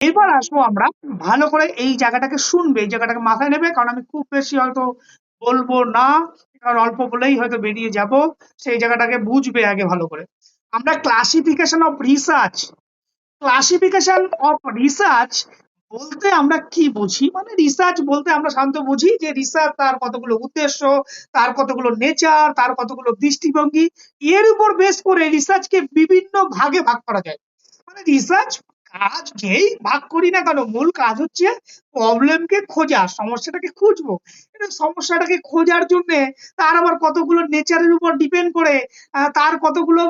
এবার আসব আমরা ভালো করে এই জায়গাটাকে শুনবে, এই জায়গাটাকে মাথায় নেবে, কারণ আমি খুব বেশি হয়তো বলব না, কারণ অল্প বলেই হয়তো বেরিয়ে যাব, সেই জায়গাটাকে বুঝবে আগে ভালো করে। আমরা classification of research classification of research বলতে আমরা কি বুঝি? মানে রিসার্চ বলতে আমরা শান্ত বুঝি যে রিসার্চ তার কতগুলো উদ্দেশ্য, তার কতগুলো নেচার তার কতগুলো দৃষ্টিভঙ্গি, এর উপর বেস করে রিসার্চকে বিভিন্ন ভাগে ভাগ করা যায়। মানে রিসার্চ কাজ যেই ভাগ করি না কেন, মূল কাজ হচ্ছে প্রবলেমকে খোঁজা, সমস্যাটাকে খুঁজবো। সমস্যাটাকে খোঁজার জন্য তার আবার কতগুলো নেচারের উপর ডিপেন্ড করে তার কতগুলো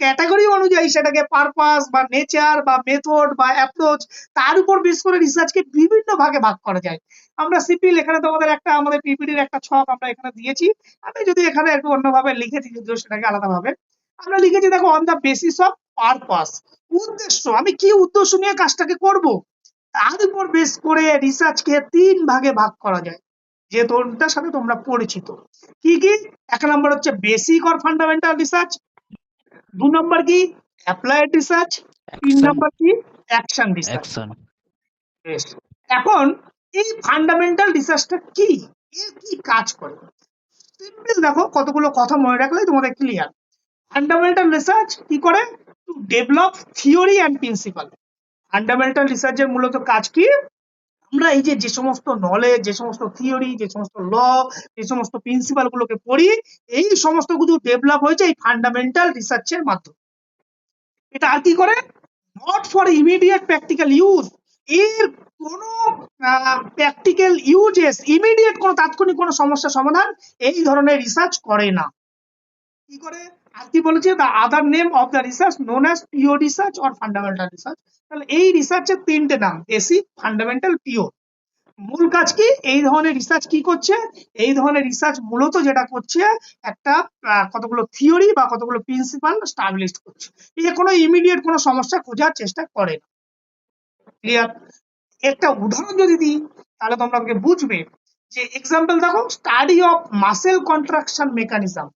ক্যাটাগরি অনুযায়ী সেটাকে পারপাস বা নেচার বা মেথড বা অ্যাপ্রোচ তার উপর বেস করে রিসার্চকে বিভিন্ন ভাগে ভাগ করা যায়। আমরা সিপিএল এখানে তোমাদের একটা, আমাদের পিপিডির একটা ছক আমরা এখানে দিয়েছি। আমি যদি এখানে একটু অন্যভাবে লিখেছি যদিও সেটাকে আলাদাভাবে। আমরা লিখেছি দেখো on the basis of purpose উদ্দেশ্য। আমি কি উদ্দেশ্য নিয়ে কাজটাকে করব? তার উপর বেস করে রিসার্চকে তিন ভাগে ভাগ করা যায়। যে তোরটার সাথে তোমরা পরিচিত। কি কি? এক নম্বর হচ্ছে বেসিক অর ফান্ডামেন্টাল রিসার্চ দু নম্বর কি? অ্যাপ্লাইড রিসার্চ তিন. নম্বর কি? অ্যাকশন রিসার্চ এখন এই ফান্ডামেন্টাল রিসার্চটা কি? এর কি কাজ করে? সিম্পল দেখো কতগুলো কথা মনে রাখলে তোমাদের ক্লিয়ার ফান্ডামেন্টাল রিসার্চ কি করে? To develop theory and principle fundamental রিসার্চের মূলত কাজ কি? আমরা এই যে সমস্ত নলেজ যে সমস্ত থিওরি যে সমস্ত ল যে সমস্ত প্রিন্সিপাল গুলোকে পড়ি, এই সমস্ত কিছু ডেভেলপ হয়েছে এই ফান্ডামেন্টাল রিসার্চের মাধ্যমে। এটা আর কি করে? Not for immediate practical use এর কোনো প্র্যাকটিক্যাল ইউজেস ইমিডিয়েট কোনো, তাৎক্ষণিক কোনো সমস্যার সমাধান এই ধরনের রিসার্চ করে না। কি করে? আর কি বলেছে? The other name of the research known as pure research or fundamental research তাহলে এই রিসার্চের তিনটে নাম এসি ফান্ডামেন্টাল পিওর মূল কাজ কি? এই ধরনের রিসার্চ কি করছে? এই ধরনের রিসার্চ মূলত যেটা করছে, একটা কতগুলো থিওরি বা কতগুলো প্রিন্সিপাল স্টাবলিশ করছে। এ কোনো ইমিডিয়েট কোনো সমস্যা খোঁজার চেষ্টা করে না। ক্লিয়ার একটা উদাহরণ যদি দিই, তাহলে তোমরা আমাকে বুঝবে। যে এক্সাম্পল দেখো study of muscle contraction mechanism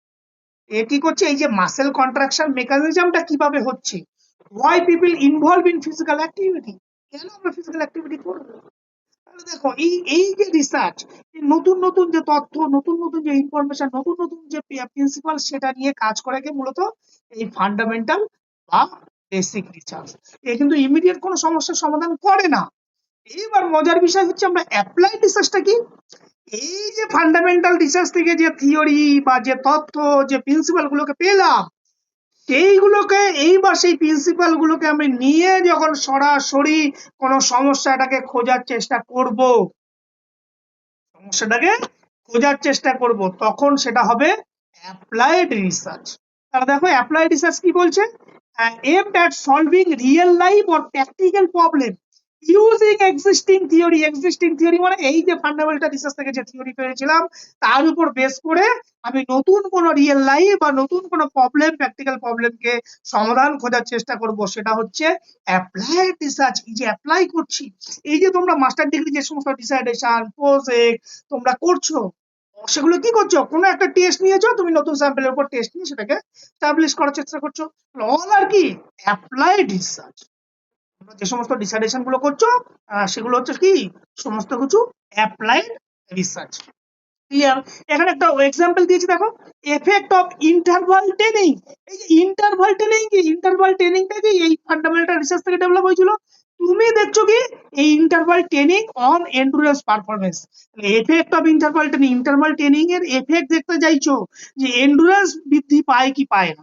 এ কি করছে? এই যে মাসেল কন্ট্রাকশন মেকানিজমটা কীভাবে হচ্ছে? Why people involve in physical activity কেন আমরা ফিজিক্যাল অ্যাক্টিভিটি করব? তাহলে দেখো, এই এই যে রিসার্চ নতুন নতুন যে তথ্য, নতুন নতুন যে ইনফরমেশন নতুন নতুন যে প্রিন্সিপাল সেটা নিয়ে কাজ করে কে মূলত? এই ফান্ডামেন্টাল বা বেসিক রিসার্চ এ কিন্তু ইমিডিয়েট কোনো সমস্যার সমাধান করে না। এইবার মজার বিষয় হচ্ছে আমরা অ্যাপ্লাইড রিসার্চটা কি? এই যে ফান্ডামেন্টাল রিসার্চ থেকে যে থিওরি বা যে তথ্য যে প্রিন্সিপাল গুলোকে পেলাম সেইগুলোকে এইবার সেই প্রিন্সিপাল গুলোকে আমি নিয়ে যখন সরাসরি কোনো সমস্যাটাকে খোঁজার চেষ্টা করব, সমস্যাটাকে খোঁজার চেষ্টা করব, তখন সেটা হবে অ্যাপ্লাইড রিসার্চ তাহলে দেখো অ্যাপ্লাইড রিসার্চ কি বলছে? Aim at solving real life or practical problem using existing theory existing theory মানে এই যে ফান্ডামেন্টাল রিসার্চ থেকে যে থিওরি পেয়েছিলাম, তার উপর বেস করে আমি নতুন কোনো রিয়েল লাইফ বা নতুন কোনো প্রবলেম প্র্যাকটিক্যাল প্রবলেমকে সমাধান খোঁজার চেষ্টা করব। সেটা হচ্ছে অ্যাপ্লাইড রিসার্চ এই যে অ্যাপ্লাই করছি। এই যে তোমরা মাস্টার ডিগ্রি যে সমস্ত ডিসাইডেশন প্রজেক্ট তোমরা করছ, সেগুলো কি করছ? কোনো একটা টেস্ট নিয়েছো, তুমি নতুন স্যাম্পলের উপর টেস্ট নিয়ে সেটাকে স্টাবলিশ করার চেষ্টা করছ। অল আর কি? অ্যাপ্লাইড রিসার্চ তোমরা যে সমস্ত ডিসাইডেশনগুলো করছ সেগুলো হচ্ছে কি? সমস্ত কিছু অ্যাপ্লাইড রিসার্চ ক্লিয়ার এখানে একটা এক্সাম্পল দিয়েছি, দেখো। এফেক্ট অফ ইন্টারভাল ট্রেনিং এই যে ইন্টারভাল ট্রেনিং কি ইন্টারভাল ট্রেনিংটা কি? এই ফান্ডামেন্টাল রিসার্চ থেকে ডেভেলপ হয়েছিল। তুমি দেখছ কি? এই interval training on endurance performance effect of interval training interval training এর এফেক্ট দেখতে চাইছো যে এন্ডুরেন্স বৃদ্ধি পায় কি পায় না।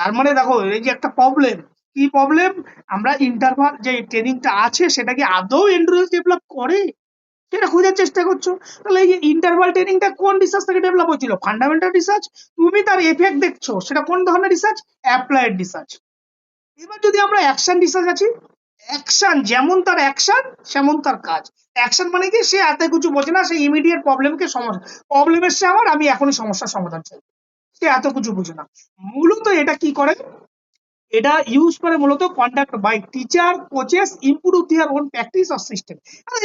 তার মানে দেখো, এই যে একটা প্রবলেম কি প্রবলেম আমরা ইন্টারভাল যে ট্রেনিংটা আছে সেটা কি আদৌ এন্ডুরেন্স ডেভেলপ করে? সেটা খোঁজার চেষ্টা করছ। তাহলে এই যে ইন্টারভাল ট্রেনিংটা কোন রিসার্চ থেকে ডেভেলপ হয়েছিল? ফান্ডামেন্টাল রিসার্চ তুমি তার এফেক্ট দেখছ, সেটা কোন ধরনের রিসার্চ অ্যাপ্লাইড রিসার্চ এবার যদি আমরা অ্যাকশন রিসার্চ আছি অ্যাকশন যেমন তার অ্যাকশন সেমন তার কাজ। অ্যাকশন মানে কি? সে এত কিছু বোঝে না, সে ইমিডিয়েট প্রবলেমকে সমস্যা প্রবলেম এসছে আমার, আমি এখনই সমস্যার সমাধান চাই। সে এত কিছু বুঝে না। মূলত এটা কি করে? এটা ইউজ করে মূলত conduct by teacher coaches improve their own practice of system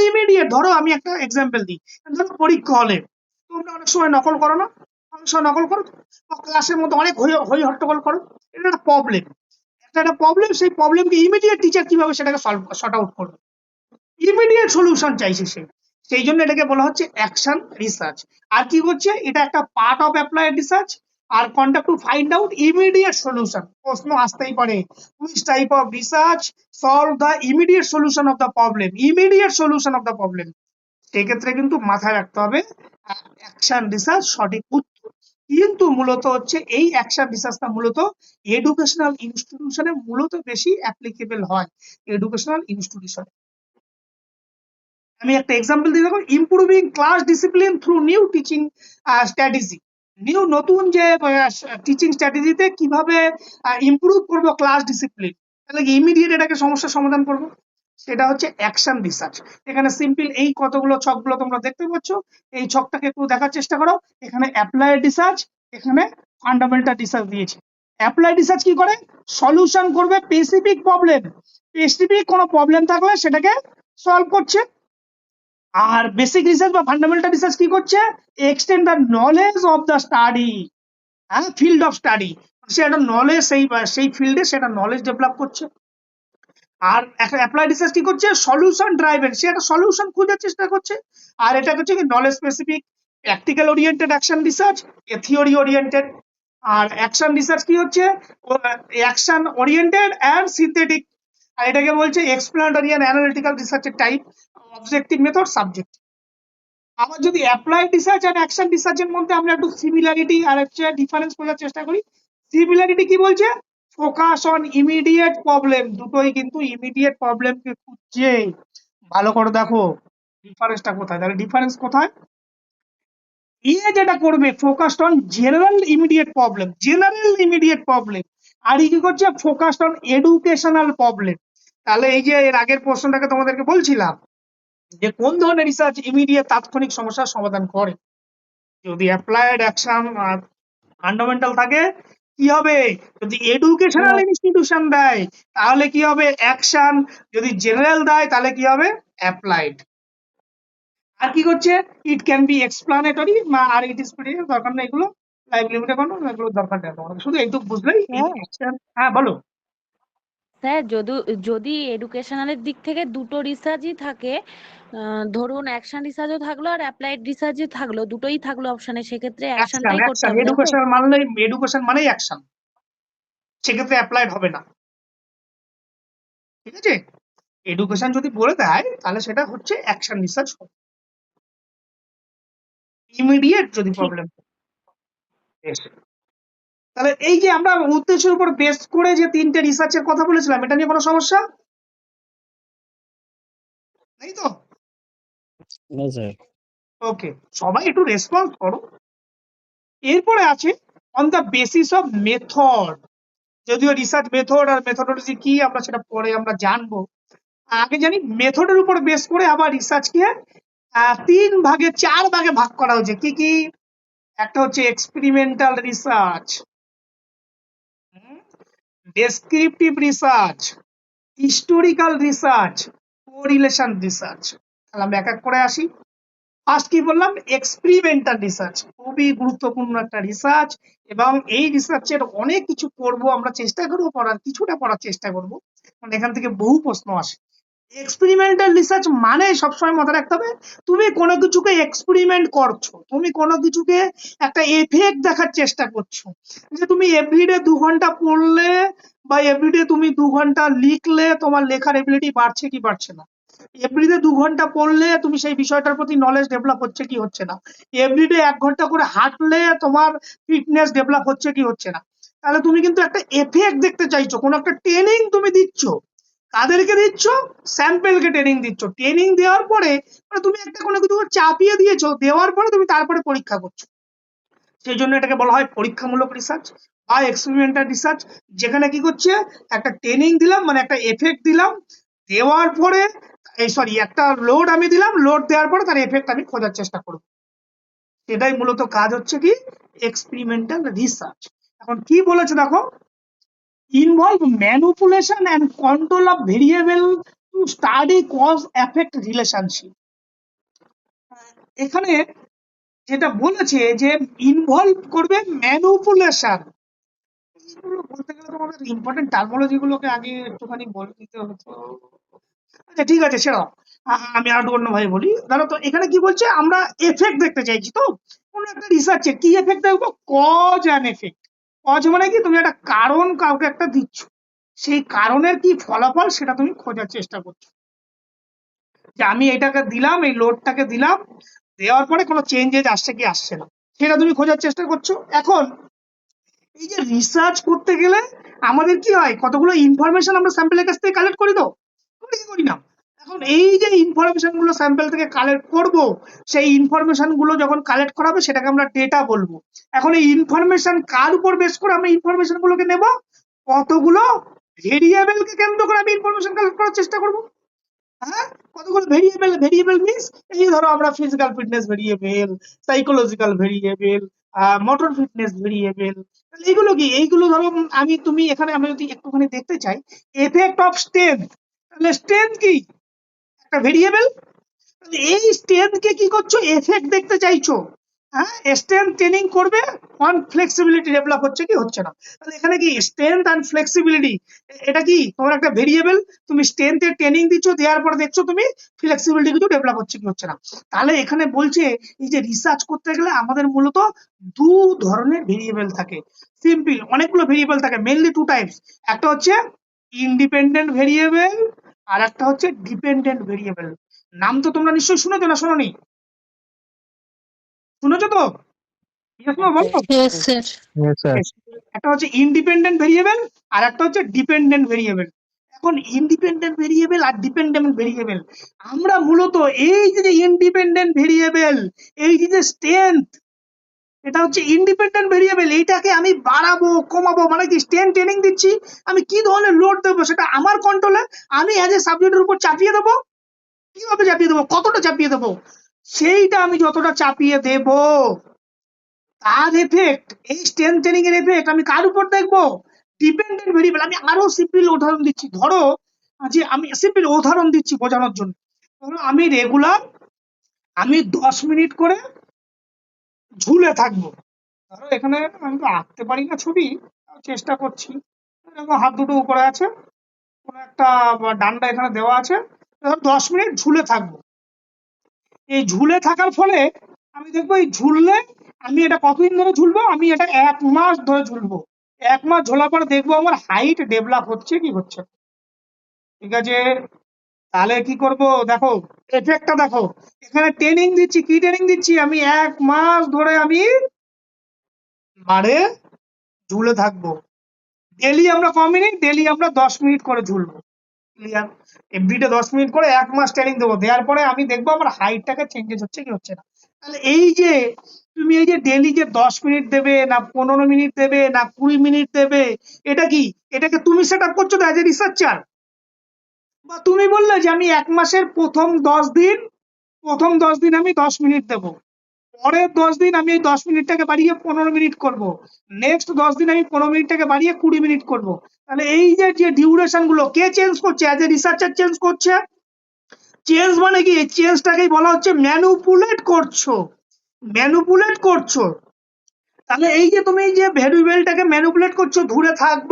immediate ধরো আমি একটা এক্সাম্পল দিই। ধরো পরীক্ষা হলে। তোমরা অনেক সময় নকল করো না? অনেক সময় নকল করো ক্লাসের মধ্যে অনেক হই হট্টগোল করো। এটা একটা প্রবলেম একটা প্রবলেম সেই প্রবলেমকে ইমিডিয়েট টিচার কীভাবে সেটাকে সলভ শর্ট আউট করবে? ইমিডিয়েট সলিউশন চাইছে সে। সেই জন্য এটাকে বলা হচ্ছে অ্যাকশন রিসার্চ আর কি করছে? এটা একটা part of applied research R conduct to find out immediate solution প্রশ্ন আসতেই পারে which type of research solve the immediate solution of the problem immediate solution of the problem সেক্ষেত্রে কিন্তু মাথায় রাখতে হবে অ্যাকশন রিসার্চ সঠিক উত্তর। কিন্তু মূলত হচ্ছে এই অ্যাকশন রিসার্চটা মূলত এডুকেশনাল ইনস্টিটিউশনে মূলত বেশি অ্যাপ্লিকেবল হয় এডুকেশনাল ইনস্টিটিউশনে আমি একটা এক্সাম্পল দিয়ে দেখো improving class discipline through new teaching strategy new নতুন যে টিচিং স্ট্র্যাটেজিতে কীভাবে ইমপ্রুভ করব ক্লাস ডিসিপ্লিন তাহলে ইমিডিয়েট এটাকে সমস্যার সমাধান করব? সেটা হচ্ছে অ্যাকশন রিসার্চ এখানে সিম্পল এই কতগুলো ছকগুলো তোমরা দেখতে পাচ্ছ, এই ছকটাকে একটু দেখার চেষ্টা করো। এখানে অ্যাপ্লাইড রিসার্চ এখানে ফান্ডামেন্টাল রিসার্চ দিয়েছে। অ্যাপ্লাইড রিসার্চ কি করে? সলিউশন করবে স্পেসিফিক প্রবলেম স্পেসিফিক কোনো প্রবলেম থাকলে সেটাকে সলভ করছে। আর বেসিক রিসার্চ বা ফান্ডামেন্টাল রিসার্চ কি করছে? Extend the knowledge of the study হ্যাঁ ফিল্ড অফ স্টাডি সে একটা নলেজ সেই সেই ফিল্ডে সেটা নলেজ ডেভেলপ করছে। আর একটা অ্যাপ্লাই রিসার্চ কি করছে? সলিউশন ড্রাইভেন সে একটা সলিউশন খোঁজার চেষ্টা করছে। আর এটা হচ্ছে কি knowledge specific practical oriented action research a theory oriented R action research কি হচ্ছে? অ্যাকশন ওরিয়েন্টেড অ্যান্ড সিনথেটিক আর এটাকে বলছে এক্সপ্লেনেটরি অ্যান্ড অ্যানালিটিক্যাল রিসার্চের টাইপ অবজেক্টিভ মেথড সাবজেক্ট আবার যদি অ্যাপ্লাইড রিসার্চ অ্যান্ড অ্যাকশন রিসার্চের মধ্যে আমরা একটু সিমিলারিটি আর হচ্ছে ডিফারেন্স বোঝার চেষ্টা করি। সিমিলারিটি কি বলছে? ফোকাস অন ইমিডিয়েট প্রবলেম দুটোই কিন্তু ইমিডিয়েট প্রবলেমকে খুঁজছে। ভালো করে দেখো ডিফারেন্সটা কোথায়? তাহলে ডিফারেন্স কোথায়? ইয়ে যেটা করবে focused on general immediate problem general immediate problem আর ই কি করছে? ফোকাসড অন এডুকেশনাল প্রবলেম তাহলে এই যে এর আগের প্রশ্নটাকে তোমাদেরকে বলছিলাম যে কোন ধরনের রিসার্চ ইমিডিয়েট তাৎক্ষণিক সমস্যার সমাধান করে? যদি অ্যাপ্লাইড অ্যাকশন ফান্ডামেন্টাল থাকে কি হবে? যদি এডুকেশনাল ইনস্টিটিউশন দেয় তাহলে কি হবে? অ্যাকশন যদি জেনারেল দেয় তাহলে কি হবে? অ্যাপ্লাইড আর কি করছে? ইট ক্যান বি এক্সপ্লানেটরি বা আর ইট ইজ দরকার নেই এগুলো। লাইভ লিমিটে কোনো এগুলো দরকার নেই। শুধু এইটুকু বুঝলেই। হ্যাঁ বলো। স্যার যদি যদি এডুকেশনালের দিক থেকে দুটো রিসার্চই থাকে আহ, ধরুন অ্যাকশন রিসার্চও থাকল আর অ্যাপ্লাইড রিসার্চও থাকল দুটোই থাকল অপশনে সেক্ষেত্রে অ্যাকশন অ্যাকশনটাই করতে হবে এডুকেশন মানেই এডুকেশন মানেই অ্যাকশন সেক্ষেত্রে অ্যাপ্লাইড হবে না। ঠিক আছে? এডুকেশন যদি বলে দেয় তাহলে সেটা হচ্ছে অ্যাকশন রিসার্চ হবে। ইমিডিয়েট যদি। প্রবলেম তাহলে এই যে আমরা উদ্দেশ্যের উপর বেস করে যে তিনটে রিসার্চের কথা বলেছিলাম এটা নিয়ে কোনো সমস্যা? নেই তো? ওকে সবাই একটু রেসপন্স করো। এরপরে আছে on the basis of method যদিও রিসার্চ মেথড আর মেথডোলজি কি আমরা সেটা পরে আমরা জানব। আগে জানি মেথডের উপর বেস করে আবার রিসার্চকে তিন ভাগে চার ভাগে ভাগ করা হয়েছে। কি কি? একটা হচ্ছে experimental research descriptive research historical research correlation research তাহলে আমরা এক এক করে আসি। ফার্স্ট কি বললাম? এক্সপেরিমেন্টাল রিসার্চ খুবই গুরুত্বপূর্ণ একটা রিসার্চ এবং এই রিসার্চের অনেক কিছু করব আমরা চেষ্টা করব পড়ার কিছুটা পড়ার চেষ্টা করব। মানে এখান থেকে বহু প্রশ্ন আসে। এক্সপেরিমেন্টাল রিসার্চ মানে সবসময় মাথায় রাখতে হবে, তুমি কোনো কিছুকে এক্সপেরিমেন্ট করছ, তুমি কোনো কিছুকে একটা এফেক্ট দেখার চেষ্টা করছ। যে তুমি এভরিডে দু ঘণ্টা পড়লে বা এভরিডে তুমি দু ঘণ্টা লিখলে তোমার লেখার এবিলিটি বাড়ছে কি বাড়ছে না। এভরিডে দু ঘণ্টা পড়লে তুমি সেই বিষয়টার প্রতি নলেজ ডেভেলপ হচ্ছে কি হচ্ছে না। এভরিডে এক ঘণ্টা করে হাঁটলে তোমার ফিটনেস ডেভেলপ হচ্ছে কি হচ্ছে না। তাহলে তুমি কিন্তু একটা এফেক্ট দেখতে চাইছো, কোনো একটা ট্রেনিং তুমি দিচ্ছ। কাদেরকে দিচ্ছ, স্যাম্পেলকে ট্রেনিং দিচ্ছ। ট্রেনিং দেওয়ার পরে মানে তুমি একটা কোনো কিছু চাপিয়ে দিয়েছ, দেওয়ার পরে তুমি তারপরে পরীক্ষা করছ। সেই জন্য এটাকে বলা হয় পরীক্ষামূলক রিসার্চ বা এক্সপেরিমেন্টাল রিসার্চ যেখানে কি করছে, একটা ট্রেনিং দিলাম মানে একটা এফেক্ট দিলাম, দেওয়ার পরে, এই সরি একটা লোড আমি দিলাম লোড দেওয়ার পরে তার এফেক্ট আমি খোঁজার চেষ্টা করব। এটাই মূলত কাজ হচ্ছে কি? এক্সপেরিমেন্টাল রিসার্চ এখন কি বলেছে দেখো? Involve manipulation and control of variable to study cause effect relationship এখানে যেটা বলেছে যে ইনভলভ করবে ম্যানুপুলেশন বলতে গেলে তোমাদের ইম্পর্টেন্ট টার্মোলজি গুলোকে আগে একটুখানি বলে দিতে হতো। আচ্ছা ঠিক আছে সেরাও আমি আর অন্য ভাই বলি। ধরো তো, এখানে কি বলছে? আমরা এফেক্ট দেখতে চাইছি তো। কোনো একটা রিসার্চে কি এফেক্ট দেখব? কজ অ্যান্ড এফেক্ট কজ মানে কি? তুমি একটা কারণ কাউকে একটা দিচ্ছ। সেই কারণের কি ফলাফল সেটা তুমি খোঁজার চেষ্টা করছ। যে আমি এটাকে দিলাম, এই লোডটাকে দিলাম, দেওয়ার পরে কোনো চেঞ্জেস আসছে কি আসছে না। সেটা তুমি খোঁজার চেষ্টা করছ। এখন এই যে রিসার্চ করতে গেলে আমাদের কি হয়? কতগুলো ইনফরমেশন আমরা স্যাম্পলের কাছ থেকে কালেক্ট করি তো? করি কি করি না? এখন এই যে ইনফরমেশনগুলো স্যাম্পল থেকে কালেক্ট করব, সেই ইনফরমেশনগুলো যখন কালেক্ট করাবে, সেটাকে আমরা ডেটা বলব। এখন এই ইনফরমেশন কার উপর বেস করে আমরা ইনফরমেশন গুলোকে নেব? কতগুলো ভেরিয়েবলকে কেন্দ্র করে আমি ইনফরমেশন কালেক্ট করার চেষ্টা করব? হ্যাঁ? কতগুলো ভেরিয়েবল ভেরিয়েবল মিনস এই ধরো আমরা physical fitness variable psychological variable motor fitness variable এইগুলো কি? এইগুলো ধরো আমি, তুমি এখানে, আমি যদি একটুখানি দেখতে চাই এফেক্ট অফ স্ট্রেংথ তাহলে স্ট্রেংথ কি? একটা ভেরিয়েবল এই কে কি করছ? এফেক্ট দেখতে চাইছো। হ্যাঁ? স্ট্রেংথ ট্রেনিং করবে অন ফ্লেক্সিবিলিটি ডেভেলপ হচ্ছে কি? হচ্ছে না। তাহলে এখানে কি স্ট্রেংথ অ্যান্ড ফ্লেক্সিবিলিটি এটা কি? তোমার একটা ভেরিয়েবল তুমি স্ট্রেংথের ট্রেনিং দিচ্ছ, দেওয়ার পরে দেখছ তুমি ফ্লেক্সিবিলিটি কিন্তু ডেভেলপ হচ্ছে কি? হচ্ছে না। তাহলে এখানে বলছে, এই যে রিসার্চ করতে গেলে আমাদের মূলত দু ধরনের ভেরিয়েবল থাকে। সিম্পল অনেকগুলো ভেরিয়েবল থাকে মেনলি টু টাইপস একটা হচ্ছে ইন্ডিপেন্ডেন্ট ভেরিয়েবল আর একটা হচ্ছে ডিপেন্ডেন্ট ভেরিয়েবল নাম তো তোমরা নিশ্চয়ই শুনেছো না শোনোনি? শুনেছো তো. একটা হচ্ছে ইন্ডিপেন্ডেন্ট ভেরিয়েবল আর একটা হচ্ছে ডিপেন্ডেন্ট ভেরিয়েবল এখন ইন্ডিপেন্ডেন্ট ভেরিয়েবল আর ডিপেন্ডেন্ট ভেরিয়েবল আমরা মূলত এই যে ইন্ডিপেন্ডেন্ট ভেরিয়েবল এই যে স্ট্রেংথ এটা হচ্ছে ইন্ডিপেন্ডেন্ট ভেরিয়েবল এইটাকে আমি বাড়াবো, কমাবো মানে কি স্ট্রেন ট্রেনিং দিচ্ছি। আমি কি ধরনের লোড দেবো সেটা আমার কন্ট্রোলে আমি অ্যাজ এ সাবজেক্টের উপর চাপিয়ে দেবো। কীভাবে চাপিয়ে দেবো? কতটা চাপিয়ে দেবো? সেইটা আমি যতটা চাপিয়ে দেবো। তার এফেক্ট এই স্ট্রেন ট্রেনিং এর এফেক্ট আমি কার উপর দেখব? ডিপেন্ডেন্ট ভেরিয়েবল আমি আরও সিম্পল উদাহরণ দিচ্ছি। ধরো, যে আমি সিম্পল উদাহরণ দিচ্ছি বোঝানোর জন্য। ধরো, আমি রেগুলার আমি দশ মিনিট করে ঝুলে থাকব। ধরো এখানে আমি তো আঁকতে পারি না ছবি চেষ্টা করছি। হাত দুটো উপরে আছে, কোনো একটা ডান্ডা এখানে দেওয়া আছে দশ মিনিট ঝুলে থাকব। এই ঝুলে থাকার ফলে আমি দেখব এই ঝুললে আমি এটা কতদিন ধরে ঝুলবো? আমি এটা এক মাস ধরে ঝুলবো। এক মাস ঝোলার পরে দেখব আমার হাইট ডেভেলপ হচ্ছে কি হচ্ছে। ঠিক আছে? তাহলে কি করব? দেখো এফেক্টটা দেখো। এখানে ট্রেনিং দিচ্ছি, কি ট্রেনিং দিচ্ছি? আমি এক মাস ধরে আমি মারে ঝুলে থাকব। ডেলি আমরা ক মিনিট ডেলি আমরা দশ মিনিট করে ঝুলবো। ক্লিয়ার এভরিডে দশ মিনিট করে এক মাস ট্রেনিং দেবো। দেওয়ার পরে আমি দেখব আমার হাইটটাকে চেঞ্জেস হচ্ছে কি হচ্ছে না। তাহলে এই যে, তুমি এই যে ডেলি যে দশ মিনিট দেবে, না পনেরো মিনিট দেবে, না কুড়ি মিনিট দেবে, এটা কি? এটাকে তুমি সেট আপ করছ অ্যাজ এ রিসার্চার বা তুমি বললে যে আমি এক মাসের প্রথম দশ দিন, প্রথম দশ দিন আমি দশ মিনিট দেবো। পরের দশ দিন আমি দশ মিনিটটাকে বাড়িয়ে পনেরো মিনিট করব। নেক্সট দশ দিন আমি পনেরো মিনিটটাকে বাড়িয়ে কুড়ি মিনিট করব। তাহলে এই যে যে ডিউরেশনগুলো, কে চেঞ্জ করছে? অ্যাজ এ রিসার্চার চেঞ্জ করছে? চেঞ্জ মানে কি? এই চেঞ্জটাকেই বলা হচ্ছে ম্যানুপুলেট করছ। ম্যানুপুলেট করছ। তাহলে এই যে তুমি যে ভেরিয়েবলটাকে ম্যানুপুলেট করছ দূরে থাকব।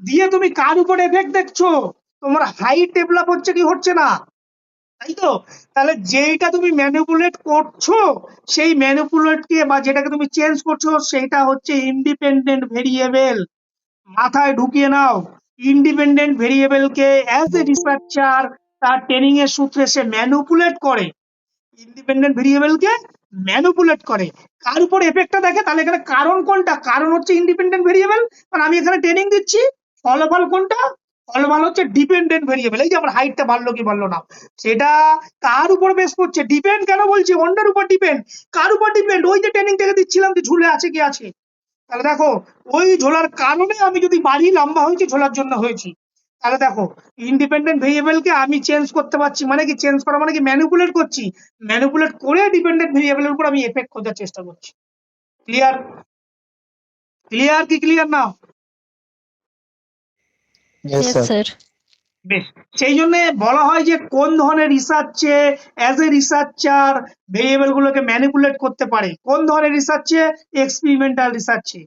দিয়ে তুমি কার উপর এফেক্ট দেখছ? তোমার হাইট ডেভেলপ হচ্ছে কি হচ্ছে না? তাই তো? তাহলে যেইটা তুমি ম্যানিপুলেট করছ, সেই ম্যানিপুলেট কে বা যেটাকে তুমি চেঞ্জ করছ, সেইটা হচ্ছে ইন্ডিপেন্ডেন্ট ভেরিয়েবল মাথায় ঢুকিয়ে নাও। ইন্ডিপেন্ডেন্ট ভেরিয়েবল কে অ্যাজ এ রিসার্চার তার ট্রেনিং এর সূত্রে সে ম্যানুপুলেট করে। ইন্ডিপেন্ডেন্ট ভেরিয়েবল কে ম্যানুপুলেট করে। কার উপর এফেক্টটা দেখে? তাহলে এখানে কারণ কোনটা? কারণ হচ্ছে ইন্ডিপেন্ডেন্ট ভেরিয়েবল কারণ আমি এখানে ট্রেনিং দিচ্ছি। ফলাফল কোনটা? ফলাফল হচ্ছে ডিপেন্ডেন্ট ভেরিয়েবল এই যে আমার হাইটটা বাড়লো কি বাড়লো না? সেটা কার উপর বেস করছে? ডিপেন্ড কেন বলছি? অন্যের উপর ডিপেন্ড কার উপর ডিপেন্ড ওই যে ট্রেনিং থেকে দিচ্ছিলাম যে ঝুলে আছে কি আছে? তাহলে দেখো, ওই ঝোলার কারণে আমি যদি বাড়ি লম্বা হয়েছি, ঝোলার জন্য হয়েছি। তাহলে দেখো ইন্ডিপেন্ডেন্ট ভেরিয়েবলকে আমি চেঞ্জ করতে পারছি মানে কি? চেঞ্জ করা মানে কি? ম্যানিপুলেট করছি। ম্যানিপুলেট করে ডিপেন্ডেন্ট ভেরিয়েবলের উপর আমি এফেক্ট খোঁজার চেষ্টা করছি। ক্লিয়ার ক্লিয়ার কি ক্লিয়ার না? বেশ সেই জন্য বলা হয় যে কোন ধরনের রিসার্চে অ্যাজ এ রিসার্চার ভেরিয়েবল গুলোকে ম্যানিপুলেট করতে পারে। কোন ধরনের রিসার্চে এক্সপেরিমেন্টাল রিসার্চে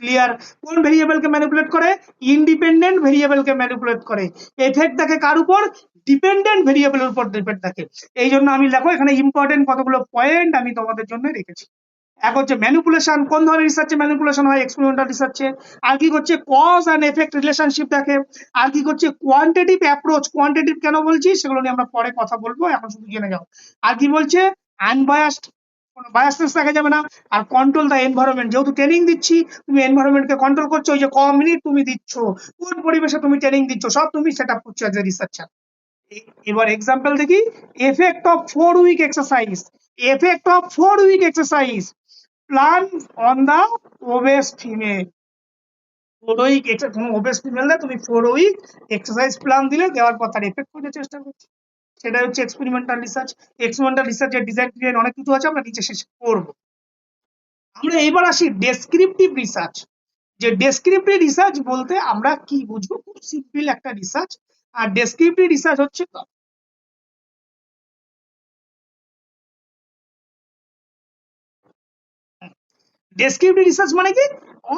ক্লিয়ার কোন ভেরিয়েবলকে ম্যানিপুলেট করে? ইন্ডিপেন্ডেন্ট ভেরিয়েবলকে ম্যানিপুলেট করে। এফেক্ট থাকে কার উপর? ডিপেন্ডেন্ট ভেরিয়েবলের উপর ডিপেন্ড থাকে। এই জন্য আমি দেখো এখানে ইম্পর্টেন্ট কতগুলো পয়েন্ট আমি তোমাদের জন্য রেখেছি। এক হচ্ছে ম্যানিপুলেশন কোন ধরনের রিসার্চে ম্যানিপুলেশন হয় এক্সপেরিমেন্টাল রিসার্চে আর কি করছে? কজ অ্যান্ড এফেক্ট রিলেশনশিপ দেখে। আর কি করছে? কোয়ান্টিটিভ অ্যাপ্রোচ কোয়ান্টিটিভ কেন বলছি? সেগুলো নিয়ে আমরা পরে কথা বলব, এখন শুধু জেনে যাও। আর কি বলছে? আনবায়াসড কোনো বায়াসনেস দেখা যাবে না। আর কন্ট্রোল দ্য এনভায়রনমেন্ট যেহেতু ট্রেনিং দিচ্ছি, তুমি এনভায়রনমেন্টকে কন্ট্রোল করছ, ওই যে ক মিনিট তুমি দিচ্ছ, কোন পরিবেশে তুমি ট্রেনিং দিচ্ছ, সব তুমি সেট করছ অ্যাজ এ রিসার্চার এবার এক্সাম্পল দেখি। Effect of four week exercise effect of four week exercise plan on the obese female four week কোনো ওবেস ফিমেল তুমি ফোর উইক এক্সারসাইজ প্ল্যান দিলে দেওয়ার পর তার এফেক্ট করতে চেষ্টা করছ সেটা হচ্ছে এক্সপেরিমেন্টাল রিসার্চ এক্সপেরিমেন্টাল রিসার্চের ডিজাইন ডিজাইন অনেক কিছু আছে, আমরা নিচে শেষ করব। আমরা এবার আসি ডেসক্রিপটিভ রিসার্চ যে ডেসক্রিপটিভ রিসার্চ বলতে আমরা কি বুঝব? খুব সিম্পল একটা রিসার্চ আর ডেসক্রিপটিভ রিসার্চ হচ্ছে ডেসক্রিপটিভ রিসার্চ মানে কি?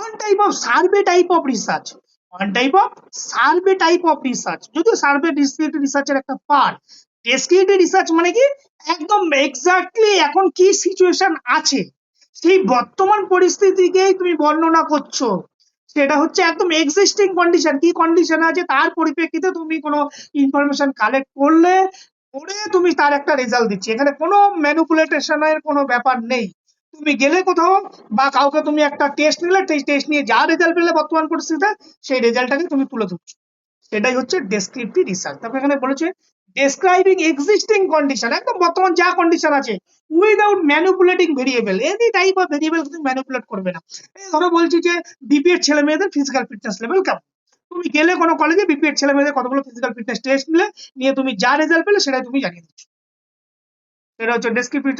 On type of survey type of research on type of survey type of research যদিও সার্ভে ডেসক্রিপটিভ রিসার্চের একটা পার্ট ডেসক্রিপটিভ রিসার্চ মানে কি? একদম এক্স্যাক্টলি এখন কি সিচুয়েশন আছে? সেই বর্তমান পরিস্থিতিকেই তুমি বর্ণনা করছ। সেটা হচ্ছে একদম এক্সিস্টিং কন্ডিশন কি কন্ডিশন আছে? তার পরিপ্রেক্ষিতে তুমি কোনো ইনফরমেশন কালেক্ট করলে, করে তুমি তার একটা রেজাল্ট দিচ্ছি। এখানে কোনো ম্যানুপুলেটেশনের কোনো ব্যাপার নেই। তুমি গেলে কোথাও বা কাউকে তুমি একটা টেস্ট নিলে টেস্ট নিয়ে যা রেজাল্ট পেলে বর্তমান পরিস্থিতিতে, সেই রেজাল্টটাকে তুমি তুলে ধরছো। সেটাই হচ্ছে ডেসক্রিপটিভ রিসার্চ তারপর এখানে বলেছে ডেসক্রাইবিং এক্সিস্টিং কন্ডিশন একদম বর্তমান যা কন্ডিশন আছে without manipulating variable any type of variable তুমি ম্যানুপুলেট করবে না। এই ধরো বলছি যে বিপিএড ছেলে মেয়েদের ফিজিক্যাল ফিটনেস লেভেল কেমন? তুমি গেলে কোনো কলেজে বিপিএড ছেলে মেয়েদের কতগুলো ফিজিক্যাল ফিটনেস টেস্ট নিলে, নিয়ে তুমি যা রেজাল্ট পেলে সেটাই তুমি জানিয়ে দিচ্ছ। এটা হচ্ছে ডেসক্রিপটিভ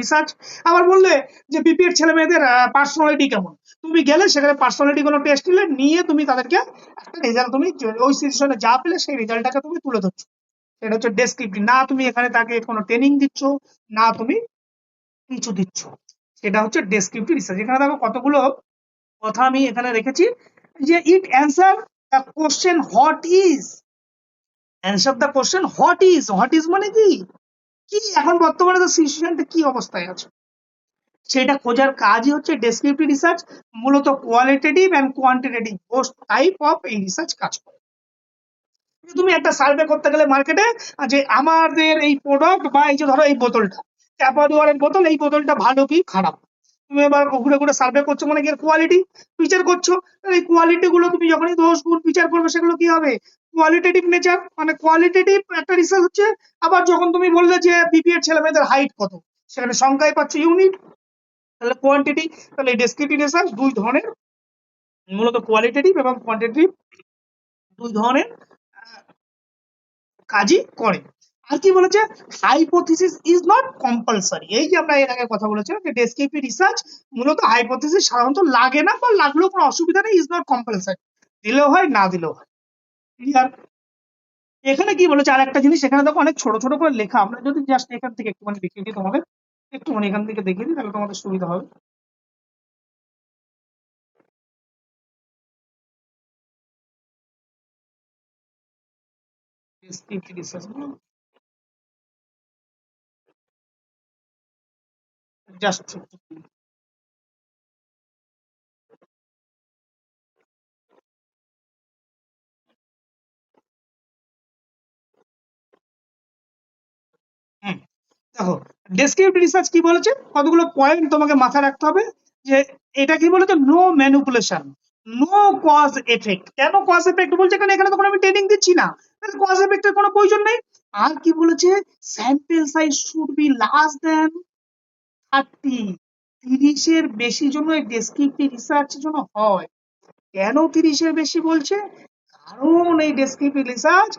রিসার্চ আবার বললে যে বিপিএড ছেলে মেয়েদের পার্সোনালিটি কেমন? তুমি গেলে সেখানে পার্সোনালিটি কোনো টেস্ট নিলে, নিয়ে তুমি তাদেরকে একটা রেজাল্ট তুমি ওই সিচুয়েশনে যা পেলে সেই রেজাল্টটাকে তুমি তুলে ধরছো। এটা হচ্ছে ডেসক্রিপটিভ না তুমি এখানে তাকে কোনো ট্রেনিং দিচ্ছ, না তুমি কিছু দিচ্ছ। সেটা হচ্ছে ডেসক্রিপটিভ রিসার্চ এখানে দেখো কতগুলো কথা আমি এখানে রেখেছি। যে it answer the question what is answer the question what is what is মানে কি? কি? এখন বর্তমানে তো সিচুয়েশনটা কি অবস্থায় আছে? সেটা খোঁজার কাজই হচ্ছে ডেসক্রিপটিভ রিসার্চ মূলত qualitative and quantitative both type of এই রিসার্চ কাজ করে। তুমি একটা সার্ভে করতে গেলে মার্কেটে যে আমাদের এই প্রোডাক্ট বা এই যে ধরো এই বোতলটা ট্যাপারওয়ারের বোতল, এই বোতলটা ভালো কি খারাপ? তুমি এবার ঘুরে ঘুরে সার্ভে করছ মানে কি কোয়ালিটি বিচার করছ, তাহলে এই কোয়ালিটি গুলো তুমি যখনই দোষ গুণ বিচার করবে সেগুলো কি হবে? কোয়ালিটেটিভ নেচার মানে কোয়ালিটেটিভ একটা রিসার্চ হচ্ছে, আবার যখন তুমি বললে যে বিপিএড ছেলে মেয়েদের হাইট কত, সেখানে সংখ্যায় পাচ্ছ ইউনিট তাহলে কোয়ান্টিটি তাহলে ডেসক্রিপটিভ রিসার্চ দুই ধরনের, মূলত কোয়ালিটেটিভ এবং কোয়ান্টিটেটিভ দুই ধরনের কাজই করে। আর কি বলেছে? হাইপোথিসিস ইজ নট কম্পালসারি এই যে আমরা এর আগে কথা বলেছিলাম যে ডেসক্রিপটিভ রিসার্চ মূলত হাইপোথিসিস সাধারণত লাগে না বা লাগলেও কোনো অসুবিধা নেই ইজ নট কম্পালসারি দিলেও হয়, না দিলেও হয়। ক্লিয়ার এখানে কি বলেছে? আর একটা জিনিস, এখানে দেখো অনেক ছোট ছোট করে লেখা। আমরা যদি জাস্ট এখান থেকে একটুখানি দেখিয়ে দিই তোমাদের। একটুখানি এখান থেকে দেখিয়ে দিই, তাহলে তোমাদের সুবিধা হবে। Descriptive research just descriptive research কি বলেছে? কতগুলো পয়েন্ট তোমাকে মাথায় রাখতে হবে যে এটা কি বলেছে? No manipulation no cause effect কেন কজ এফেক্ট বলছে? কারণ এখানে তখন আমি ট্রেনিং দিচ্ছি না। কজ এফেক্টের কোনো প্রয়োজন নেই। আর কি বলেছে? Sample size should be large than thirty তিরিশের বেশি জন্য এই ডেসক্রিপটিভ রিসার্চের জন্য হয়। কেন তিরিশের বেশি বলছে? কারণ এই ডেসক্রিপটিভ রিসার্চ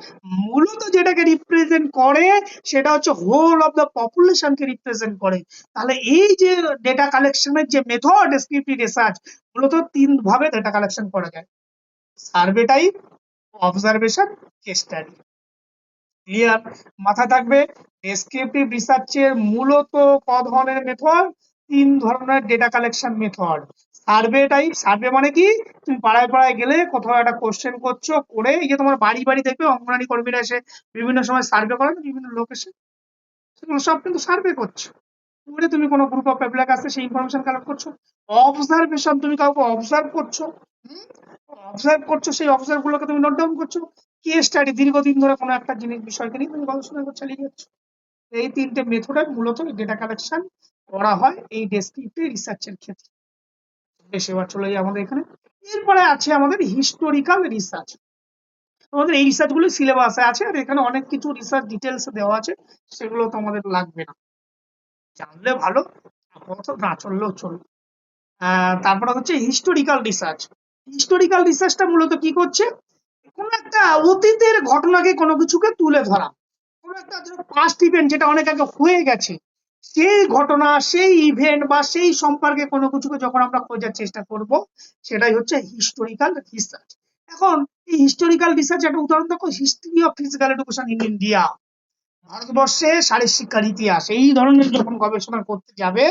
মূলত যেটাকে রিপ্রেজেন্ট করে, সেটা হচ্ছে হোল অফ দ্য পপুলেশনকে রিপ্রেজেন্ট করে। তাহলে এই যে ডেটা কালেকশনের যে মেথড ডেসক্রিপটিভ রিসার্চ মূলত তিন ভাবে ডেটা কালেকশন করা যায়। Survey type observation case study clear মাথায় থাকবে? ডেসক্রিপটিভ রিসার্চের মূলত ক ধরনের মেথড তিন ধরনের data collection method survey type survey মানে কি? তুমি পাড়ায় পাড়ায় গেলে কোথাও একটা কোশ্চেন করছ, করে এই যে তোমার বাড়ি বাড়ি দেখবে, অঙ্গনারী কর্মীরা এসে বিভিন্ন সময় সার্ভে করেন বিভিন্ন লোক এসে সেগুলো সব কিন্তু সার্ভে করছ। করে তুমি কোনো গ্রুপ অফ পিপলের কাছে সেই ইনফরমেশন কালেক্ট করছ। অবজারভেশন তুমি কাউকে অবজার্ভ করছ অবজার্ভ করছ, সেই অবজার্ভ গুলোকে তুমি নোট ডাউন করছ। কেস স্টাডি দীর্ঘদিন ধরে কোনো একটা জিনিস, বিষয়কে নিয়ে তুমি গবেষণা করে চালিয়ে যাচ্ছ। এই তিনটে মেথডে মূলত ডেটা কালেকশন করা হয় এই ডেসক্রিপটিভ রিসার্চের ক্ষেত্রে। বেশ, এবার চলে যাই আমাদের এখানে। এরপরে আছে আমাদের হিস্টোরিক্যাল রিসার্চ আমাদের এই রিসার্চগুলো সিলেবাসে আছে, আর এখানে অনেক কিছু রিসার্চ ডিটেলস দেওয়া আছে, সেগুলো তো আমাদের লাগবে না। জানলে ভালো আপাতত না চললেও চলবে। তারপরে হচ্ছে হিস্টোরিক্যাল রিসার্চ হিস্টোরিক্যাল রিসার্চটা মূলত কি করছে? কোনো একটা অতীতের ঘটনাকে কোনো কিছুকে তুলে ধরা। পাস্ট ইভেন্ট যেটা অনেক আগে হয়ে গেছে, সেই ঘটনা, সেই ইভেন্ট বা সেই সম্পর্কে কোনো কিছুকে যখন আমরা খোঁজার চেষ্টা করব, সেটাই হচ্ছে হিস্টোরিক্যাল রিসার্চ এখন এই হিস্টোরিক্যাল রিসার্চ একটা উদাহরণ দেখো history of physical education in India ভারতবর্ষে শারীর শিক্ষার ইতিহাস, এই ধরনের যখন গবেষণা করতে যাবে,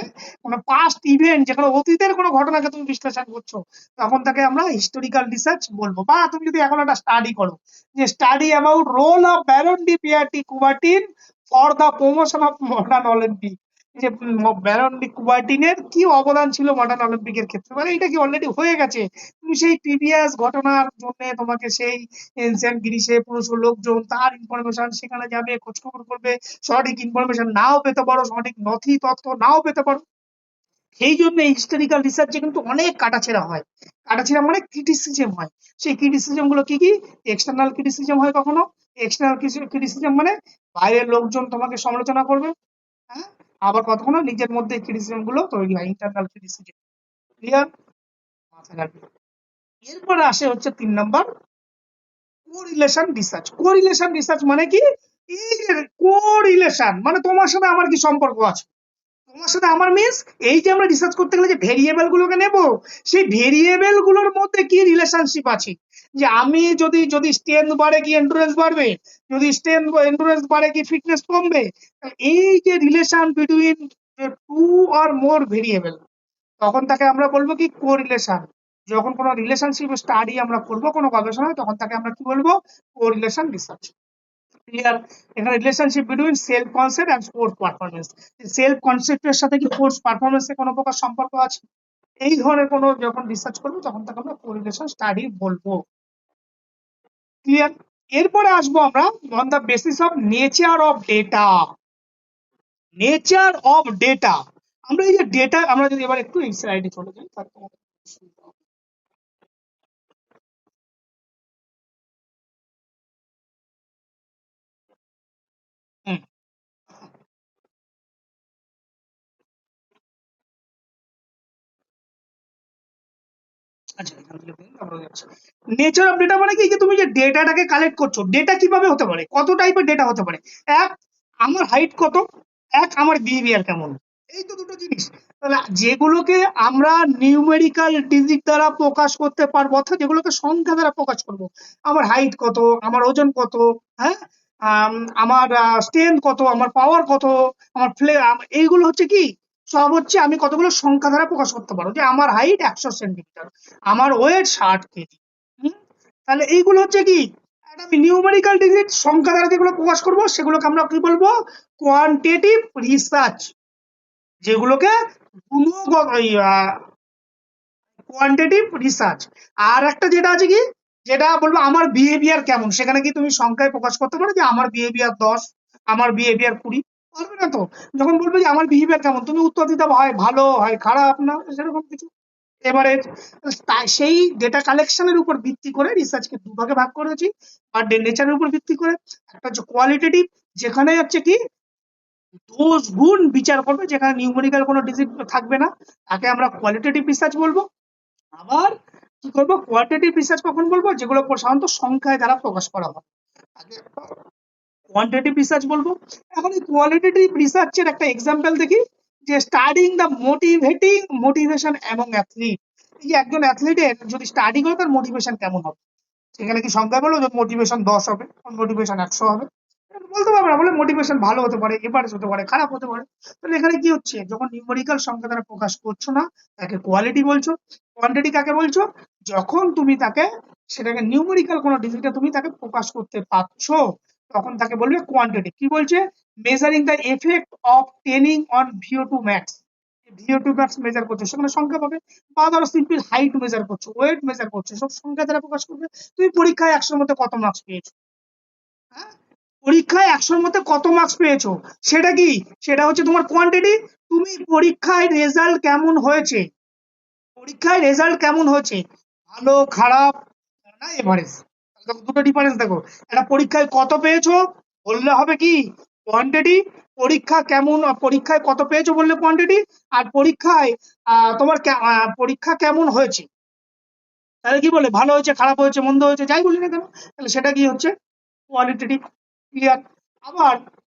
কোনো পাস্ট ইভেন্ট যেখানে অতীতের কোনো ঘটনাকে তুমি বিশ্লেষণ করছ, তখন তাকে আমরা হিস্টোরিক্যাল রিসার্চ বলব। বা তুমি যদি এখন একটা স্টাডি করো, যে study about role of Baron de Coubertin for the promotion of modern Olympic যে ব্যারন ডি কুবার্টিনের কি অবদান ছিল মডার্ন অলিম্পিকের ক্ষেত্রে? মানে এটা কি অলরেডি হয়ে গেছে? তুমি সেই প্রিভিয়াস ঘটনার জন্য তোমাকে সেই এনসিয়েন্ট গ্রিসে পুরুষ লোকজন, তার ইনফরমেশন সেখানে যাবে, খোঁজখবর করবে, সঠিক ইনফরমেশন নাও পেতে পারো, সঠিক নথি তথ্য নাও পেতে পারো। সেই জন্য হিস্টোরিক্যাল রিসার্চে কিন্তু অনেক কাটাছেড়া হয়। কাটাছেড়া মানে ক্রিটিসিজম হয়। সেই ক্রিটিসিজমগুলো কি কি? এক্সটার্নাল ক্রিটিসিজম হয় কখনো? এক্সটার্নাল ক্রিটিসিজম মানে বাইরের লোকজন তোমাকে সমালোচনা করবে হ্যাঁ? আবার কতক্ষণ নিজের মধ্যে ক্রিটিসিজমগুলো তৈরি হয় ইন্টারনাল ক্রিটিসিজম ক্লিয়ার মাথায় রাখবে এরপরে আসে হচ্ছে তিন number correlation research correlation research মানে কি? কোরিলেশন মানে তোমার সাথে আমার কি সম্পর্ক আছে? তোমার সাথে আমার মিস এই যে আমরা রিসার্চ করতে গেলে যে ভেরিয়েবল গুলোকে নেব, সেই ভেরিয়েবলগুলোর মধ্যে কি রিলেশনশিপ আছে? যে আমি যদি যদি স্ট্রেংথ বাড়ে কি এন্ডুরেন্স বাড়বে? যদি স্ট্রেংথ এন্ডুরেন্স বাড়ে কি ফিটনেস কমবে? এই যে relation between two or more variable তখন তাকে আমরা বলব কি কোরিলেশন যখন কোনো রিলেশনশিপ স্টাডি আমরা করব, কোনো গবেষণা তখন তাকে আমরা কি বলব? কোরিলেশন রিসার্চ ক্লিয়ার এখানে relationship between self concept and sports performance self কনসেপ্টের সাথে কি স্পোর্টস পারফরমেন্সের কোনো প্রকার সম্পর্ক আছে? এই ধরনের কোনো যখন রিসার্চ করব, তখন তাকে আমরা কোরিলেশন স্টাডি বলব। ক্লিয়ার এরপরে আসব আমরা on the basis of nature of data nature of data আমরা এই যে ডেটা আমরা যদি এবার একটু স্লাইডে চলে যাই, তাহলে নেচার অফ ডেটা মানে কি? যে তুমি যে ডেটাটাকে কালেক্ট করছ ডেটা কীভাবে হতে পারে? কত টাইপের ডেটা হতে পারে? এক, আমার হাইট কত? এক, আমার বিহেভিয়ার কেমন? এই তো দুটো জিনিস। তাহলে যেগুলোকে আমরা নিউমেরিক্যাল ডিজিট দ্বারা প্রকাশ করতে পারব, অর্থাৎ যেগুলোকে সংখ্যা দ্বারা প্রকাশ করব, আমার হাইট কত? আমার ওজন কত? হ্যাঁ? আমার স্ট্রেংথ কত? আমার পাওয়ার কত? আমার ফ্লে এইগুলো হচ্ছে কি? সব হচ্ছে আমি কতগুলো সংখ্যা দ্বারা প্রকাশ করতে পারো? যে আমার হাইট একশো সেন্টিমিটার আমার ওয়েট ষাট কেজি। তাহলে এইগুলো হচ্ছে কি? আমি নিউমেরিক্যাল ডিজিট সংখ্যা দ্বারা যেগুলো প্রকাশ করব, সেগুলোকে আমরা কি বলব? কোয়ান্টিটিভ রিসার্চ যেগুলোকে গুণগত কোয়ান্টিটিভ রিসার্চ আর একটা যেটা আছে কি? যেটা বলব আমার বিহেভিয়ার কেমন? সেখানে কি তুমি সংখ্যায় প্রকাশ করতে পারো যে আমার বিহেভিয়ার দশ, আমার বিহেভিয়ার কুড়ি। পারবে না তো? যখন বলবে যে, আমার বিহেভিয়ার কেমন? তুমি উত্তর দিতে হয় ভালো, হয় খারাপ, না? সেরকম কিছু। এবারে সেই ডেটা কালেকশনের উপর ভিত্তি করে রিসার্চকে দুভাগে ভাগ করেছি আর নেচারের উপর ভিত্তি করে। একটা হচ্ছে কোয়ালিটেটিভ যেখানে হচ্ছে কি, দোষ গুণ বিচার করবে, যেখানে নিউমেরিক্যাল কোনো ডিজিট থাকবে না। তাকে আমরা কোয়ালিটেটিভ রিসার্চ বলব। আবার কি করব? কোয়ান্টিটিভ রিসার্চ কখন বলব? যেগুলো সাধারণত সংখ্যায় দ্বারা প্রকাশ করা হয়। কোয়ান্টিটিভ রিসার্চ বলব। এখন এই কোয়ালিটেটিভ রিসার্চের একটা এক্সাম্পল দেখি, যে স্টাডিং দ্য মোটিভেটিং মোটিভেশন এবং অ্যাথলিট এই একজন অ্যাথলিটের যদি স্টাডি করে, তার মোটিভেশন কেমন হবে? সেখানে কি সংখ্যা বলো? যে মোটিভেশন দশ হবে মোটিভেশন একশো হবে। বলতে পারবে না, বলে মোটিভেশন ভালো হতে পারে এভারেজ হতে পারে, খারাপ হতে পারে। তাহলে এখানে কি হচ্ছে? যখন নিউমেরিক্যাল সংখ্যা দ্বারা প্রকাশ করছ না, তাকে কোয়ালিটি বলছো। কোয়ান্টিটি কাকে বলছো? যখন তুমি তাকে, সেটাকে নিউমেরিক্যাল কোনো ডিজিটে তুমি তাকে প্রকাশ করতে পারছ তখন তাকে বলবে কোয়ান্টিটি কি বলছে? Measuring the effect of training on VO two max VO two max measure করছ, সেখানে সংখ্যা পাবে। বা ধরো সিম্পল হাইট মেজার করছ ওয়েট মেজার করছ, সব সংখ্যা দ্বারা প্রকাশ করবে। তুমি পরীক্ষায় একশোর মধ্যে কত মার্কস পেয়েছ? হ্যাঁ? পরীক্ষায় একশোর মধ্যে কত মার্কস পেয়েছ? সেটা কি? সেটা হচ্ছে তোমার কোয়ান্টিটি তুমি পরীক্ষায় রেজাল্ট কেমন হয়েছে? পরীক্ষায় রেজাল্ট কেমন হয়েছে? ভালো, খারাপ, না এভারেজ দুটো ডিফারেন্স দেখো। একটা পরীক্ষায় কত পেয়েছ বললে হবে কি? কোয়ান্টিটি পরীক্ষা কেমন পরীক্ষায় কত পেয়েছ বললে কোয়ান্টিটি আর পরীক্ষায় তোমার পরীক্ষা কেমন হয়েছে? তাহলে কি বলে? ভালো হয়েছে, খারাপ হয়েছে, মন্দ হয়েছে, যাই বলি না কেন, তাহলে সেটা কি হচ্ছে? কোয়ালিটেটিভ ক্লিয়ার আবার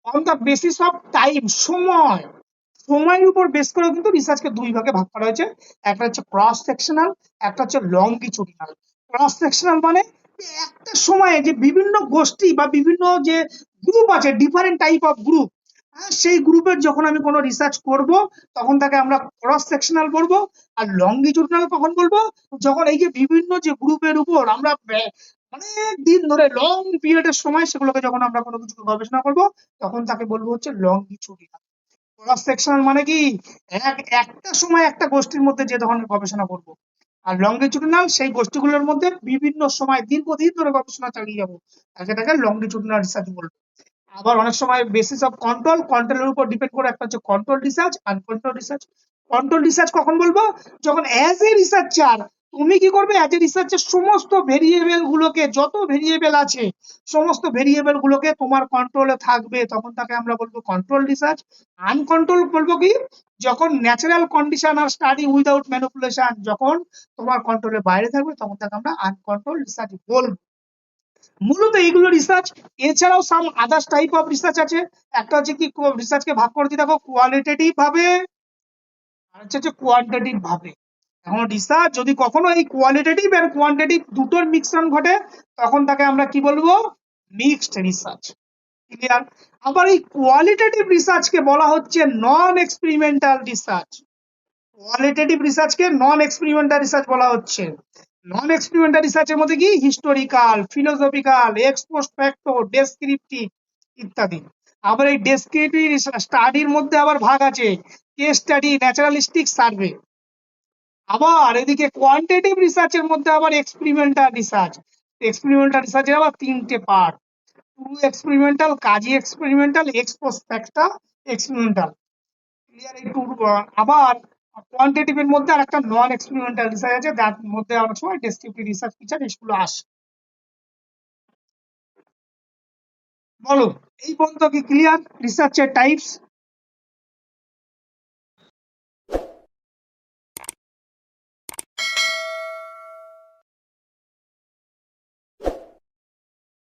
on the basis of time সময়। সময়ের উপর বেস করে কিন্তু রিসার্চকে দুই ভাগে ভাগ করা হয়েছে। একটা হচ্ছে ক্রস সেকশনাল একটা হচ্ছে লংগিচুডিনাল ক্রস সেকশনাল মানে একটা সময়ে যে বিভিন্ন গোষ্ঠী বা বিভিন্ন যে গ্রুপ আছে ডিফারেন্ট টাইপ অফ গ্রুপ সেই গ্রুপের যখন আমি কোনো রিসার্চ করব, তখন তাকে আমরা ক্রস সেকশনাল বলব, আর লংগিচুডিনাল কখন বলব, যখন এই যে বিভিন্ন যে গ্রুপের উপর আমরা অনেক দিন ধরে লং পিরিয়ডের সময় সেগুলোকে যখন আমরা কোনো কিছু গবেষণা করব, তখন তাকে বলব হচ্ছে লংগিচুডিনাল ক্রস সেকশনাল মানে কি? এক, একটা সময় একটা গোষ্ঠীর মধ্যে যে ধরনের গবেষণা করব। আর লঙ্গিচুডিনাল সেই গোষ্ঠীগুলোর মধ্যে বিভিন্ন সময় দীর্ঘদিন ধরে গবেষণা চালিয়ে যাব। তাকে তাকে লঙ্গিচুডিনাল রিসার্চ বলব। আবার অনেক সময় বেসিস অফ কন্ট্রোল কন্ট্রোলের উপর ডিপেন্ড করে একটা হচ্ছে control research uncontrol research control research কখন বলব? যখন অ্যাজ এ রিসার্চার তুমি কি করবে? অ্যাজ এ রিসার্চের সমস্ত ভেরিয়েবল গুলোকে, যত ভেরিয়েবল আছে, সমস্ত ভেরিয়েবল গুলোকে তোমার কন্ট্রোলে থাকবে। তখন তাকে আমরা বলব কন্ট্রোল রিসার্চ আনকন্ট্রোল বলব কি? যখন ন্যাচারাল কন্ডিশন আর স্টাডি উইদাউট ম্যানিপুলেশন যখন তোমার কন্ট্রোলের বাইরে থাকবে, তখন তাকে আমরা আনকন্ট্রোল রিসার্চ বলব। মূলত এইগুলো রিসার্চ এছাড়াও some others type of research আছে। একটা হচ্ছে কি রিসার্চকে ভাগ করে দিয়ে দেখো কোয়ালিটেটিভ ভাবে, আর হচ্ছে কোয়ান্টিটিভ ভাবে। এখন রিসার্চ যদি কখনো এই কোয়ালিটেটিভ এন্ড কোয়ান্টিটিভ দুটোর মিক্সন ঘটে, তখন তাকে আমরা কি বলব? মিক্সড রিসার্চ ক্লিয়ার আবার এই কোয়ালিটেটিভ রিসার্চকে বলা হচ্ছে নন এক্সপেরিমেন্টাল রিসার্চ কোয়ালিটেটিভ রিসার্চকে নন এক্সপেরিমেন্টাল রিসার্চ বলা হচ্ছে। নন এক্সপেরিমেন্টাল রিসার্চের মধ্যে কি? Historical philosophical ex post factor descriptive ইত্যাদি। আবার এই ডেসক্রিপটিভ স্টাডির মধ্যে আবার ভাগ আছে। কেস স্টাডি ন্যাচারালিস্টিক সার্ভে আবার এদিকে কোয়ান্টিটিভ রিসার্চের মধ্যে আবার এক্সপেরিমেন্টাল রিসার্চ এক্সপেরিমেন্টাল রিসার্চের আবার তিনটে part true experimental quasi experimental ex post factor experimental clear এই টু আবার কোয়ান্টিটিভ এর মধ্যে আর একটা নন এক্সপেরিমেন্টাল রিসার্চ আছে, যার মধ্যে অনেক সময় ডেসক্রিপটিভ রিসার্চ ফিচার এগুলো আসে। বলো, এই পর্যন্ত কি ক্লিয়ার রিসার্চের টাইপস